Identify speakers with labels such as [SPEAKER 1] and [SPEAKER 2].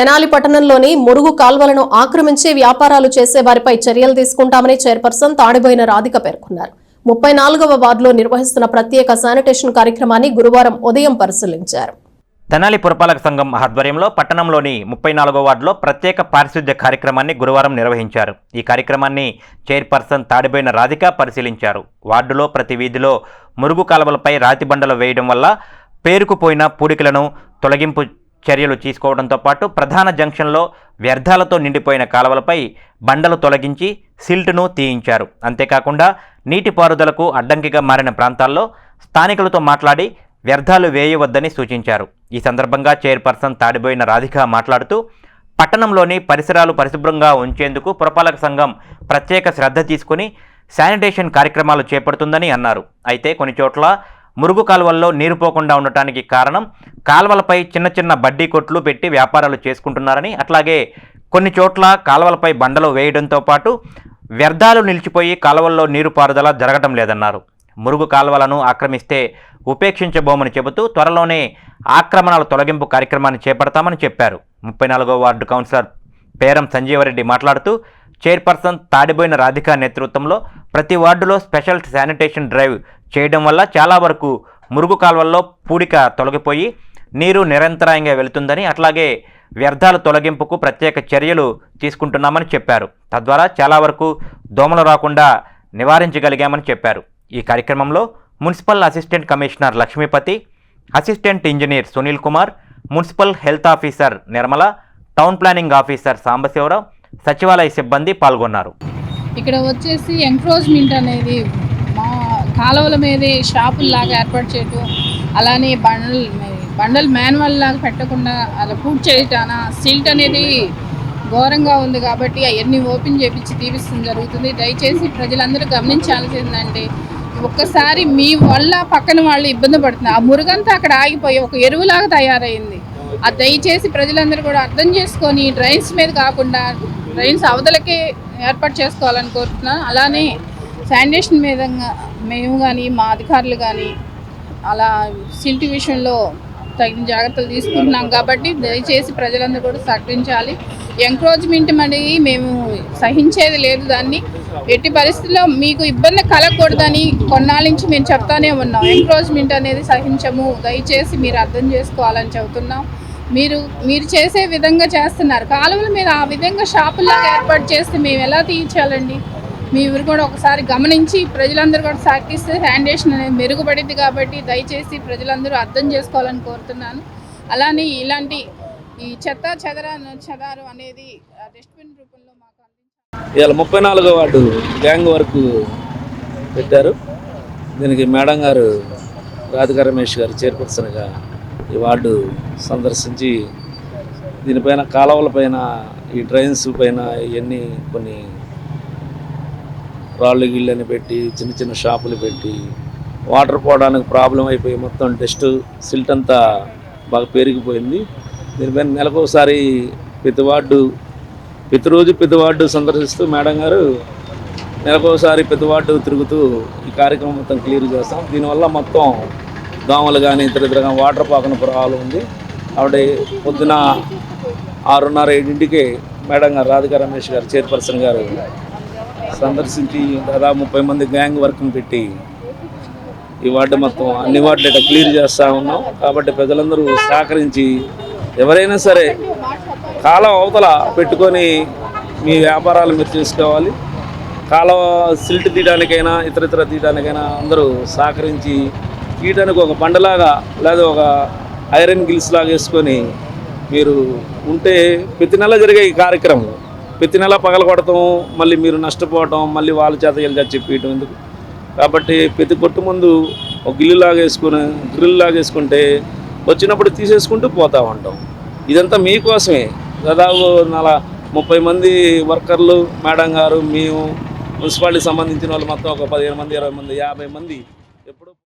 [SPEAKER 1] తెనాలి పట్టణంలోని మురుగు కాల్వలను ఆక్రమించి వ్యాపారాలు చేసే వారిపై చర్యలు తీసుకుంటామని చైర్పర్సన్ తాడిబోయిన రాధిక పేర్కొన్నారు. ముప్పై నాలుగవ వార్డులో నిర్వహిస్తున్న ప్రత్యేక శానిటేషన్ కార్యక్రమాన్ని గురువారం ఉదయం పరిశీలించారు.
[SPEAKER 2] తెనాలి పురపాలక సంఘం ఆధ్వర్యంలో పట్టణంలోని ముప్పై నాలుగో వార్డులో ప్రత్యేక పారిశుద్ధ్య కార్యక్రమాన్ని గురువారం నిర్వహించారు. ఈ కార్యక్రమాన్ని చైర్పర్సన్ తాడిపోయిన రాధిక పరిశీలించారు. వార్డులో ప్రతి వీధిలో మురుగు కాలువలపై రాతి బండలు వేయడం వల్ల పేరుకుపోయిన పూడికలను తొలగింపు చర్యలు తీసుకోవడంతో పాటు ప్రధాన జంక్షన్లో వ్యర్థాలతో నిండిపోయిన కాలువలపై బండలు తొలగించి సిల్ట్ను తీయించారు. అంతేకాకుండా నీటిపారుదలకు అడ్డంకిగా మారిన ప్రాంతాల్లో స్థానికులతో మాట్లాడి వ్యర్థాలు వేయవద్దని సూచించారు. ఈ సందర్భంగా చైర్పర్సన్ తాడిపోయిన రాధిక మాట్లాడుతూ పట్టణంలోని పరిసరాలు పరిశుభ్రంగా ఉంచేందుకు పురపాలక సంఘం ప్రత్యేక శ్రద్ధ తీసుకుని శానిటేషన్ కార్యక్రమాలు చేపడుతుందని అన్నారు. అయితే కొన్ని చోట్ల మురుగు కాలువల్లో నీరు పోకుండా ఉండటానికి కారణం కాలువలపై చిన్న చిన్న బడ్డీ కొట్లు పెట్టి వ్యాపారాలు చేసుకుంటున్నారని అట్లాగే కొన్ని చోట్ల కాలువలపై బండలు వేయడంతో పాటు వ్యర్థాలు నిలిచిపోయి కాలువల్లో నీరు పారుదల జరగటం లేదన్నారు. మురుగు కాలువలను ఆక్రమిస్తే ఉపేక్షించబోమని చెబుతూ త్వరలోనే ఆక్రమణల తొలగింపు కార్యక్రమాన్ని చేపడతామని చెప్పారు. ముప్పై నాలుగో వార్డు కౌన్సిలర్ పేరం సంజీవరెడ్డి మాట్లాడుతూ చైర్పర్సన్ తాడిపోయిన రాధిక నేతృత్వంలో ప్రతి వార్డులో స్పెషల్ శానిటేషన్ డ్రైవ్ చేయడం వల్ల చాలా వరకు మురుగు కాలువల్లో పూడిక తొలగిపోయి నీరు నిరంతరాయంగా వెళుతుందని అట్లాగే వ్యర్థాల తొలగింపుకు ప్రత్యేక చర్యలు తీసుకుంటున్నామని చెప్పారు. తద్వారా చాలా వరకు దోమలు రాకుండా నివారించగలిగామని చెప్పారు. ఈ కార్యక్రమంలో municipal assistant commissioner Lakshmipathi assistant engineer Sunil Kumar municipal health officer Nirmala town planning officer Sambasivarao సచివాలయ సిబ్బంది పాల్గొన్నారు.
[SPEAKER 3] ఇక్కడ వచ్చేసి ఎంక్రోచ్మెంట్ అనేది మా కాలువల మీదే షాపుల్లాగా ఏర్పాటు చేయటం అలానే బండల్ బండల్ మాన్యువల్ లాగా పెట్టకుండా అలా పూర్తి చేయటాన? సిల్ట్ అనేది ఘోరంగా ఉంది కాబట్టి అవన్నీ ఓపెన్ చేపించి తీపిస్తుంది జరుగుతుంది. దయచేసి ప్రజలందరూ గమనించాల్సిందంటే ఒక్కసారి మీ వల్ల పక్కన వాళ్ళు ఇబ్బంది పడుతుంది ఆ మురుగంతా అక్కడ ఆగిపోయి ఒక ఎరువులాగా తయారైంది. ఆ దయచేసి ప్రజలందరూ కూడా అర్థం చేసుకొని డ్రైన్స్ మీద కాకుండా డ్రైన్స్ అవతలకే ఏర్పాటు చేసుకోవాలని కోరుతున్నాను. అలానే శానిటేషన్ మీద మేము కానీ మా అధికారులు కానీ అలా సిల్ట్ విషయంలో తగిన జాగ్రత్తలు తీసుకుంటున్నాం కాబట్టి దయచేసి ప్రజలందరూ కూడా సహకరించాలి. ఎంక్రోచ్మెంట్ అనేది మేము సహించేది లేదు దాన్ని. ఎట్టి పరిస్థితుల్లో మీకు ఇబ్బంది కలగకూడదని కొన్నాళ్ళ నుంచి మేము చెప్తానే ఉన్నాం. ఎంక్రోచ్మెంట్ అనేది సహించము. దయచేసి మీరు అర్థం చేసుకోవాలని చెబుతున్నాం. మీరు మీరు చేసే విధంగా చేస్తున్నారు. కాలువల మీద ఆ విధంగా షాపుల్లాగా ఏర్పాటు చేస్తే మేము ఎలా తీయించాలండి? మీరు కూడా ఒకసారి గమనించి ప్రజలందరూ కూడా సహకరిస్తే శానిటేషన్ అనేది మెరుగుపడింది కాబట్టి దయచేసి ప్రజలందరూ అర్థం చేసుకోవాలని కోరుతున్నాను. అలానే ఇలాంటి ఈ చెత్త చెదర చెదారు అనేది డస్ట్బిన్ రూపంలో మాకు
[SPEAKER 4] ఇవాళ ముప్పై నాలుగో వార్డు గ్యాంగ్ వర్క్ పెట్టారు. దీనికి మేడం గారు రాధికా రమేష్ గారు చైర్పర్సన్గా ఈ వార్డు సందర్శించి దీనిపైన కాలువలపైన ఈ డ్రైన్స్ పైన ఇవన్నీ కొన్ని రాళ్ళు గిళ్ళని పెట్టి చిన్న చిన్న షాపులు పెట్టి వాటర్ పోవడానికి ప్రాబ్లం అయిపోయి మొత్తం డస్ట్ సిల్ట్ అంతా బాగా పెరిగిపోయింది. దీనిపైన నెలకోసారి ప్రతి వార్డు ప్రతిరోజు ప్రతి వార్డు సందర్శిస్తూ మేడం గారు నెలకోసారి ప్రతి వార్డు తిరుగుతూ ఈ కార్యక్రమం మొత్తం క్లియర్ చేస్తాం. దీనివల్ల మొత్తం దోమలు కానీ ఇతర ఇతర వాటర్ పాకన ప్రాబ్లం ఉంది. ఆవిడ పొద్దున ఆరున్నర ఏడింటికి మేడం గారు రాధికా రమేష్ గారు చైర్పర్సన్ గారు సందర్శించి దాదాపు ముప్పై మంది గ్యాంగ్ వర్క్ని పెట్టి ఈ వార్డు మొత్తం అన్ని వార్డులు ఇట్లా క్లియర్ చేస్తూ ఉన్నాం. కాబట్టి ప్రజలందరూ సహకరించి ఎవరైనా సరే కాలం అవతల పెట్టుకొని మీ వ్యాపారాలు మీరు చేసుకోవాలి. కాలం సిల్ట్ తీయడానికైనా ఇతర ఇతర తీయడానికైనా అందరూ సహకరించి తీయడానికి ఒక బండలాగా లేదా ఒక ఐరన్ గిల్స్ లాగా వేసుకొని మీరు ఉంటే ప్రతి నెల జరిగే ఈ కార్యక్రమం. ప్రతి నెల పగలగొడటం మళ్ళీ మీరు నష్టపోవటం మళ్ళీ వాళ్ళ చేత వీళ్ళ చేత చెప్పేయటం ఎందుకు? కాబట్టి ప్రతి కొట్టు ముందు ఒక గిల్లు లాగా వేసుకుని గ్రిల్ లాగేసుకుంటే వచ్చినప్పుడు తీసేసుకుంటూ పోతూ ఉంటాం. ఇదంతా మీకోసమే. దాదాపు నల ముప్పై మంది వర్కర్లు మేడం గారు మేము మున్సిపాలిటీకి సంబంధించిన వాళ్ళు మొత్తం ఒక పదిహేను మంది ఇరవై మంది యాభై మంది